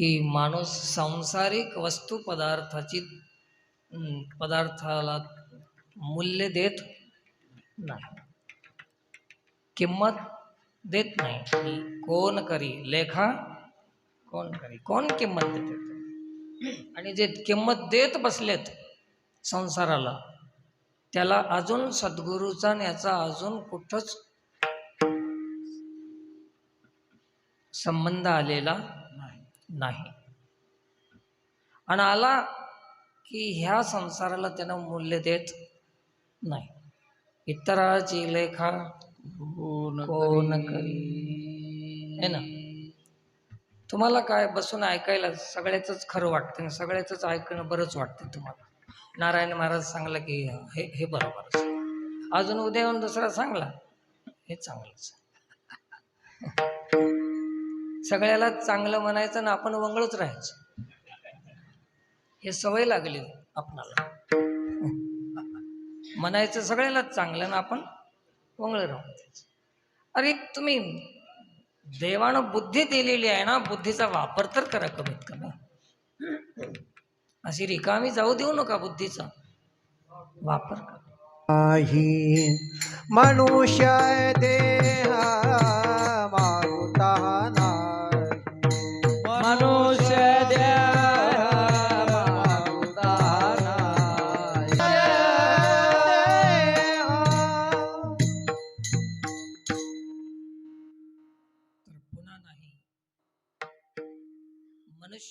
की माणूस सांसारिक वस्तू पदार्थाची पदार्थाला मूल्य देत नाही. किंमत देत नाही. कोण करी? लेखा? कोण करी? कोण किंमत देते? आणि जे किंमत देत बसलेत संसाराला त्याला अजून सद्गुरूचा याचा अजून कुठंच संबंध आलेला नाही. आणि आला की ह्या संसाराला त्यानं मूल्य देत नाही. इतराची लेखा कोण करी है ना? तुम्हाला काय बसून ऐकायला सगळ्याच खरं वाटतं सगळ्याच ऐकणं बरंच वाटतं तुम्हाला. नारायण महाराज सांगला की हे हे बरोबरच अजून उद्या येऊन दुसरा सांगला हे चांगलंच सगळ्याला चांगलं म्हणायचं ना आपण वंगळच राहायचं. हे सवय लागली आपणाला. म्हणायचं सगळ्यालाच चांगलं ना आपण वंगळ राहून अरे तुम्ही देवानं बुद्धी दिलेली आहे ना बुद्धीचा वापर तर करा कमीत कमी. अशी रिकामी जाऊ देऊ नका बुद्धीचा वापर. करा नाही मनुष्य देहा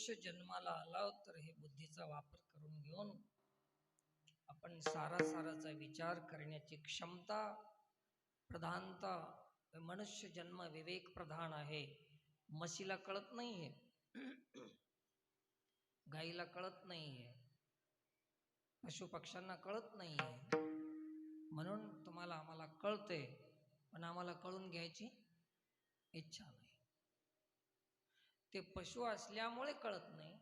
मनुष्य जन्माला आला तर हे बुद्धीचा वापर करून घेऊन आपण सारा साराचा विचार करण्याची क्षमता प्रधानता मनुष्य जन्म विवेक प्रधान आहे. म्हशीला कळत नाही आहे गाईला कळत नाहीये. पशु पक्ष्यांना कळत नाही आहे म्हणून तुम्हाला आम्हाला कळते पण आम्हाला कळून घ्यायची इच्छा ते पशु असल्यामुळे कळत नाही.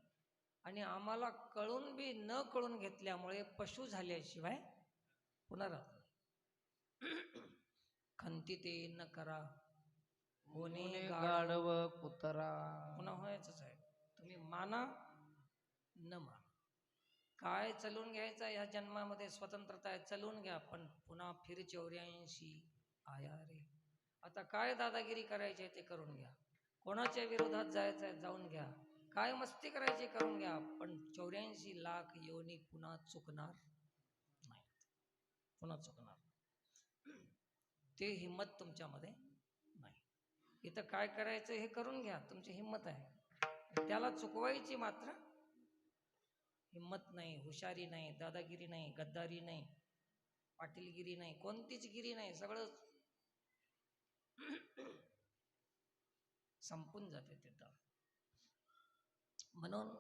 आणि आम्हाला कळून बी न कळून घेतल्यामुळे पशु झाल्याशिवाय पुन्हा राहत नाही. खंती ते न करा. होणे गाढव कुत्रा. पुन्हा व्हायचंच आहे तुम्ही माना न माना. काय चलवून घ्यायचं ह्या जन्मामध्ये? स्वतंत्रता आहे चलवून घ्या पण पुन्हा फिर चौऱ्याऐंशी आया रे. आता काय दादागिरी करायची आहे ते करून घ्या. कोणाच्या विरोधात जायचं आहे जाऊन घ्या. काय मस्ती करायची करून घ्या. पण चौऱ्याऐंशी लाख योनी पुन्हा चुकणार नाही पुन्हा चुकणार. ते हिंमत तुमच्यामध्ये नाही. इथं काय करायचं हे करून घ्या. तुमची हिंमत आहे. त्याला चुकवायची मात्र हिंमत नाही हुशारी नाही दादागिरी नाही गद्दारी नाही पाटीलगिरी नाही कोणतीच गिरी नाही. सगळं संपून जाते तिथं म्हणून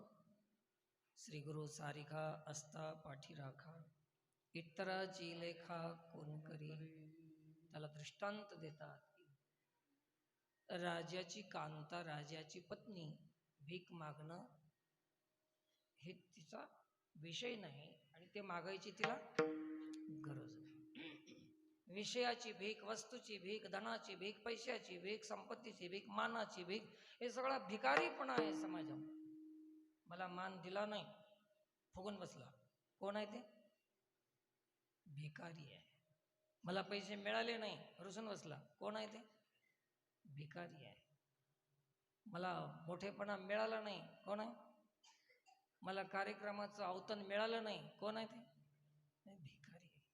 श्री गुरु सारिखा असता पाठीराखा इतराची लेखा कोण करी? त्याला दृष्टांत देतात. राजाची कांता राजाची पत्नी भीक मागणं हे तिचा विषय नाही आणि ते मागायची तिला गरज. नाही विषयाची भीक वस्तूची भीक धनाची भीक पैशाची भीक संपत्तीची भीक मानाची भीक हे सगळा भिकारीपणा आहे समाजात. मला मान दिला नाही. फुगून बसला. कोण आहे ते? भिकारी आहे. मला पैसे मिळाले नाही. रुसून बसला. कोण आहे ते? भिकारी आहे. मला मोठेपणा मिळाला नाही. कोण आहे? मला कार्यक्रमाचं अवतन मिळालं नाही. कोण आहे ते हे भिकारी आहे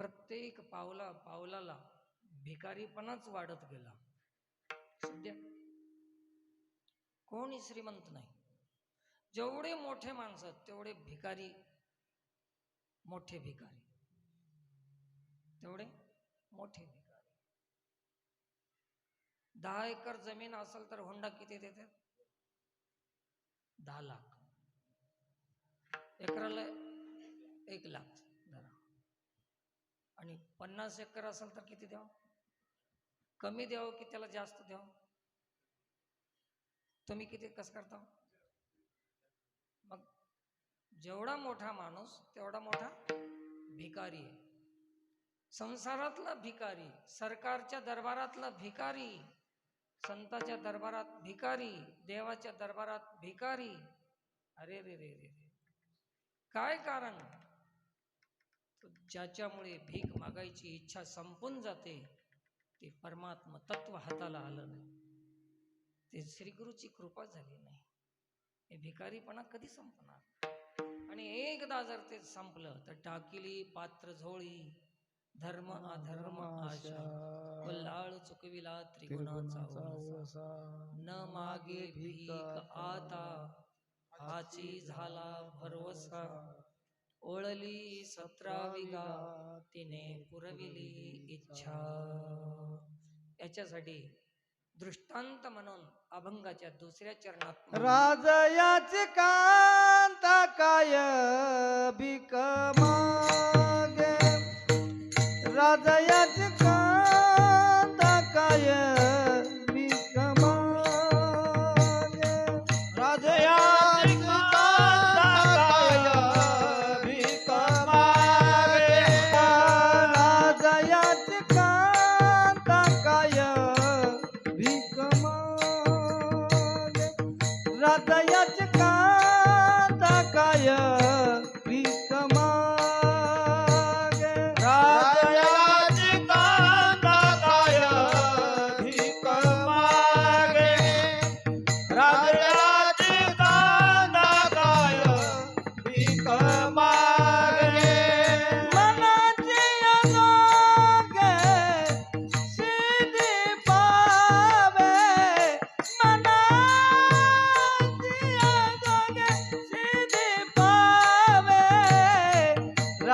प्रत्येक पावला पावलाला भिकारीपणाच वाढत गेला. सध्या कोणी श्रीमंत नाही. जेवढे मोठे माणसं तेवढे भिकारी मोठे भिकारी. तेवढे मोठे भिकारी. दहा एकर जमीन असेल तर होंडा किती देतात? दहा लाख. एकराला एक लाख. आणि पन्नास एकर असेल तर किती द्यावं? कमी द्यावं की त्याला जास्त द्यावं? तुम्ही किती कसं करता? मग जेवढा मोठा माणूस तेवढा मोठा भिकारी आहे. संसारातला भिकारी सरकारच्या दरबारातला भिकारी संताच्या दरबारात भिकारी देवाच्या दरबारात भिकारी. अरे रे रे रे रे. काय कारण? ज्याच्यामुळे भीक मागायची इच्छा संपून जाते ते परमात्मा तत्व हाताला आलं नाही. ते श्रीगुरूची कृपा झाली नाही. हे भिकारीपणा कधी संपणार? आणि एकदा जर ते संपलं तर टाकिली पात्र झोळी. धर्म अधर्म आशा. लाळ चुकविला त्रिगुणाचा न मागे भीक आता. हाची झाला भरवसा. ओळली सतरावी तिने पुरविली इच्छा. याच्यासाठी दृष्टांत म्हणून अभंगाच्या दुसऱ्या चरणात म्हणून राजयाचे कांता काय भिक मागे. राजयाचे हृदयाचे कांता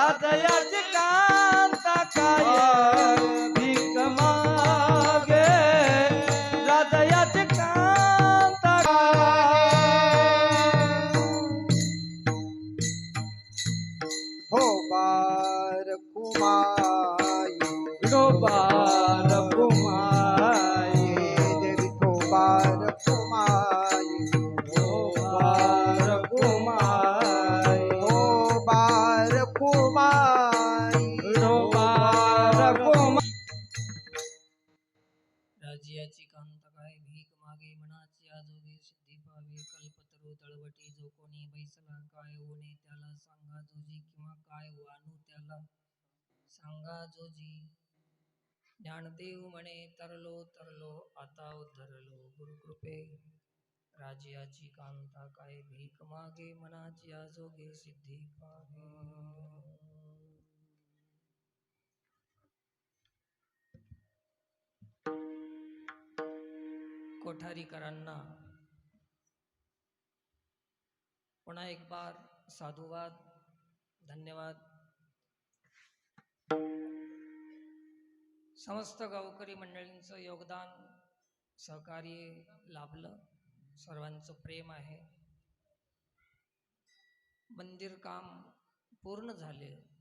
ದಾದಯ सांगा किंवा काय हो, वानू त्याला. सांगा जोजी. ज्ञानदेव म्हणे तरलो तरलो आता उद्धरलो गुरुकृपे राज्याची कांता काय? भीक मागे मनाची आजोगे सिद्धी पावे. कोठारीकरांना पुन्हा एक बार साधुवाद. धन्यवाद. समस्त गावकरी मंडळींचं योगदान सहकार्य लाभलं. सर्वांचं प्रेम आहे. मंदिर काम पूर्ण झाले.